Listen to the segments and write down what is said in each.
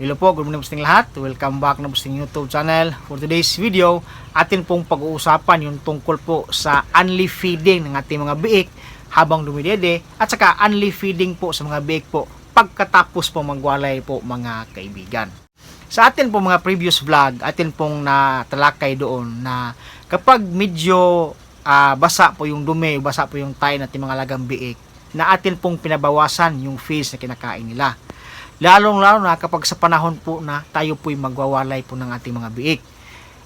Hello po, good morning po lahat. Welcome back na po sa YouTube channel. For today's video, atin pong pag-uusapan yung tungkol po sa unli feeding ng ating mga biik habang dumidede at saka unli feeding po sa mga biik po pagkatapos po magwalay po mga kaibigan. Sa atin po mga previous vlog, atin pong natalakay doon na kapag medyo ah, basa po yung dumi, basa po yung tayo natin mga lagang biik, na atin pong pinabawasan yung feeds na kinakain nila. Lalong-lalo na kapag sa panahon po na tayo po'y magwawalay po ng ating mga biik.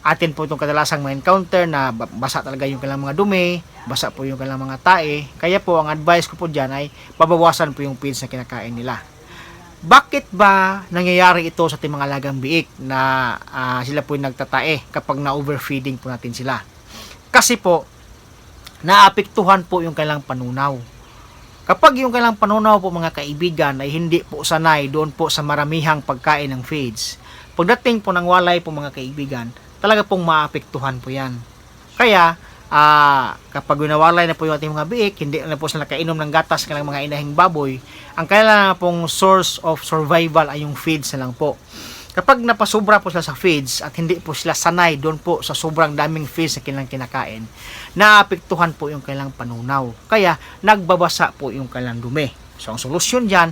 Atin po itong kadalasang ma-encounter na ba- basa talaga yung kanilang mga dumi, basa po yung kanilang mga tae. Kaya po, ang advice ko po dyan ay babawasan po yung feeds na kinakain nila. Bakit ba nangyayari ito sa ating mga lagang biik na ah, sila po yung nagtatae kapag na-overfeeding po natin sila? Kasi po, naapektuhan po yung kailang panunaw. Kapag yung kailang panunaw po mga kaibigan ay hindi po sanay doon po sa maramihang pagkain ng feeds, pagdating po ng walay po mga kaibigan, talaga pong maapektuhan po yan. Kaya, ah, kapag winawalay na po yung ating mga biik, hindi na po sila kainom ng gatas kailang mga inahing baboy, ang kailangan pong source of survival ay yung feeds na lang po. Kapag napasobra po sila sa feeds at hindi po sila sanay doon po sa sobrang daming feeds na kanilang kinakain, naapektuhan po yung kailang panunaw. Kaya nagbabasa po yung kailang dumi. So ang solusyon dyan,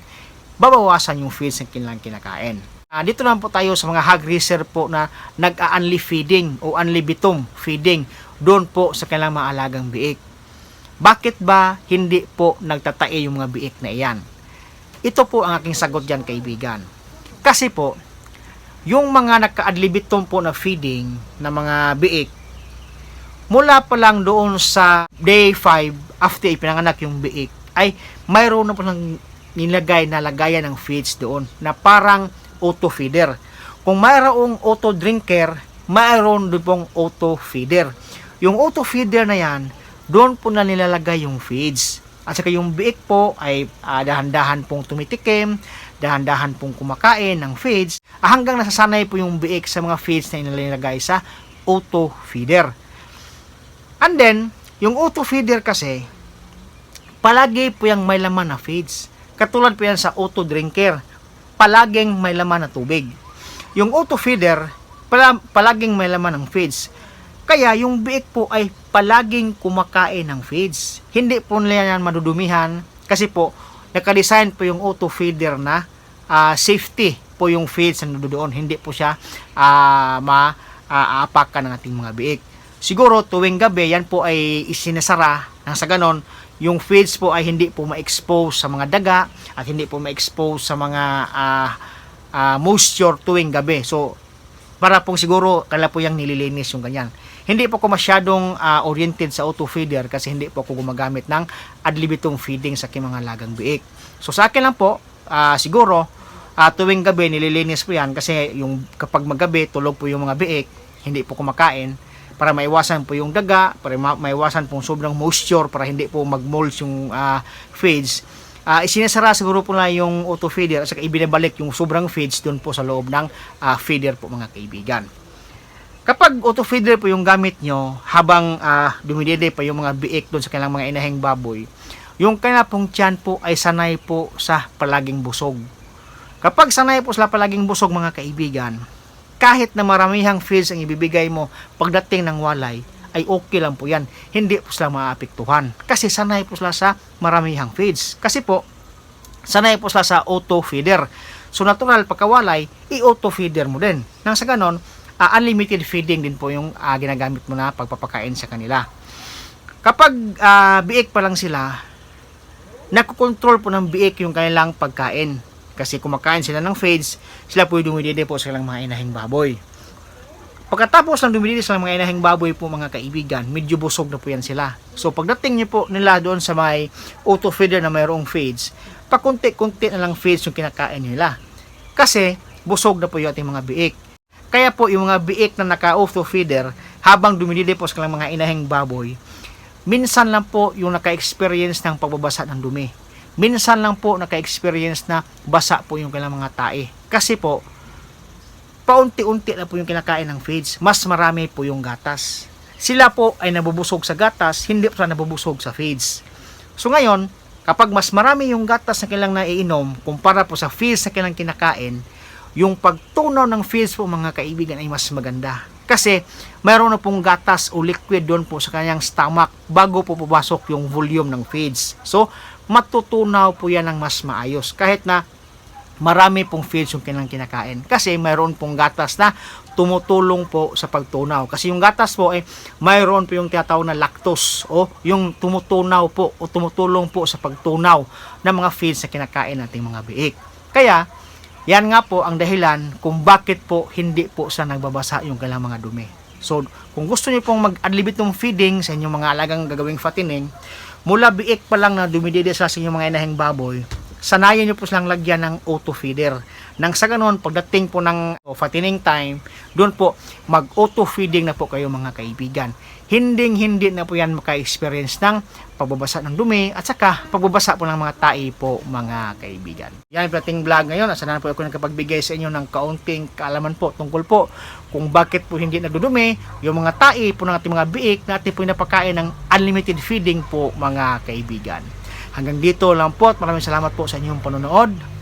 babawasan yung feeds na kanilang kinakain. Ah, dito naman po tayo sa mga hog raiser po na nag-a-unli feeding o unli bitom feeding doon po sa kanilang mga alagang biik. Bakit ba hindi po nagtatae yung mga biik na iyan? Ito po ang aking sagot dyan kaibigan. Kasi po, yung mga nagka-adlibitum po na feeding na mga biik, mula pa lang doon sa day 5 after ipinanganak yung biik, ay mayroon na po ng nilagay na lagayan ng feeds doon na parang auto feeder. Kung mayroong auto drinker, mayroon doon pong auto feeder. Yung auto feeder na yan, doon po na nilalagay yung feeds. At saka yung biik po ay ah, dahan-dahan pong tumitikim, dahan-dahan pong kumakain ng feeds, ah, hanggang nasasanay po yung biik sa mga feeds na nilalagay sa auto feeder. And then, yung auto feeder kasi, palagi po yung may laman na feeds. Katulad po yan sa auto drinker, palaging may laman na tubig. Yung auto feeder, pala, palaging may laman ng feeds. Kaya yung biik po ay palaging kumakain ng feeds. Hindi po nila yan madudumihan kasi po nakadesign po yung auto feeder na ah, safety po yung feeds na doon. Hindi po siya ah, ma-aapakan ng ating mga biik. Siguro tuwing gabi yan po ay isinasara nang sa ganon yung feeds po ay hindi po ma-expose sa mga daga at hindi po ma-expose sa mga ah, ah, moisture tuwing gabi. So para pong siguro kala po yung nililinis yung ganyan. Hindi po ko masyadong ah, oriented sa auto feeder kasi hindi po ako gumagamit ng ad libitum feeding sa aking mga lagang biik. So sa akin lang po, ah, siguro ah, tuwing gabi nililinis po yan kasi yung kapag magabi tulog po yung mga biik, hindi po kumakain para maiwasan po yung daga, para ma- maiwasan pong sobrang moisture para hindi po mag-molds yung ah, feeds. Ah, isinasara siguro po na yung auto feeder at saka ibinabalik yung sobrang feeds doon po sa loob ng ah, feeder po mga kaibigan. Kapag auto feeder po yung gamit nyo habang ah, dumidede pa yung mga biik doon sa kanilang mga inahing baboy, yung kanya pong tiyan po ay sanay po sa palaging busog. Kapag sanay po sila palaging busog mga kaibigan, kahit na maramihang feeds ang ibibigay mo pagdating ng walay, ay okay lang po yan. Hindi po sila maapektuhan. Kasi sanay po sila sa maramihang feeds. Kasi po, sanay po sila sa auto feeder. So natural pagkawalay, i-auto feeder mo din. Nang sa ganon, ah, unlimited feeding din po yung ah, ginagamit mo na pagpapakain sa kanila. Kapag ah, biik pa lang sila, nakokontrol po ng biik yung kanilang pagkain. Kasi kumakain sila ng feeds, sila po yung dumidede po sa kanilang mga inahing baboy. Pagkatapos ng dumidede sa mga inahing baboy po mga kaibigan, medyo busog na po yan sila. So pagdating niyo po nila doon sa may auto feeder na mayroong feeds, pakunti-kunti na lang feeds yung kinakain nila. Kasi busog na po yung ating mga biik. Kaya po yung mga biik na naka-auto feeder, habang dumidede po sa kanilang mga inahing baboy, minsan lang po yung naka-experience ng pagbabasa ng dumi. Minsan lang po naka-experience na basa po yung kanilang mga tae. Kasi po, paunti-unti na po yung kinakain ng feeds. Mas marami po yung gatas. Sila po ay nabubusog sa gatas, hindi po nabubusog sa feeds. So ngayon, kapag mas marami yung gatas na kailang naiinom kumpara po sa feeds na kailang kinakain, yung pagtunaw ng feeds po mga kaibigan ay mas maganda. Kasi mayroon na pong gatas o liquid doon po sa kanyang stomach bago po pumasok yung volume ng feeds. So, matutunaw po yan ng mas maayos. Kahit na marami pong feeds yung kanilang kinakain. Kasi mayroon pong gatas na tumutulong po sa pagtunaw. Kasi yung gatas po eh, mayroon po yung tinatawag na lactose o yung tumutunaw po o tumutulong po sa pagtunaw ng mga feeds na kinakain nating mga biik. Kaya, yan nga po ang dahilan kung bakit po hindi po sa nagbabasa yung kailang mga dumi. So, kung gusto niyo pong mag-adlibit ng feeding sa inyong mga alagang gagawing fattening, mula biik pa lang na dumidede sa inyong mga inahing baboy, sanayan nyo po silang lagyan ng auto feeder. Nang sa ganun, pagdating po ng fattening time, doon po mag-auto feeding na po kayo mga kaibigan. Hinding hindi na po yan maka-experience ng pagbabasa ng dumi at saka pagbabasa po ng mga tai po mga kaibigan. Yan ang ating vlog ngayon. Asa na po ako nagkapagbigay sa inyo ng kaunting kaalaman po tungkol po kung bakit po hindi nagdudumi yung mga tai po ng ating mga biik na ating po napakain ng unlimited feeding po mga kaibigan. Hanggang dito lang po at maraming salamat po sa inyong panonood.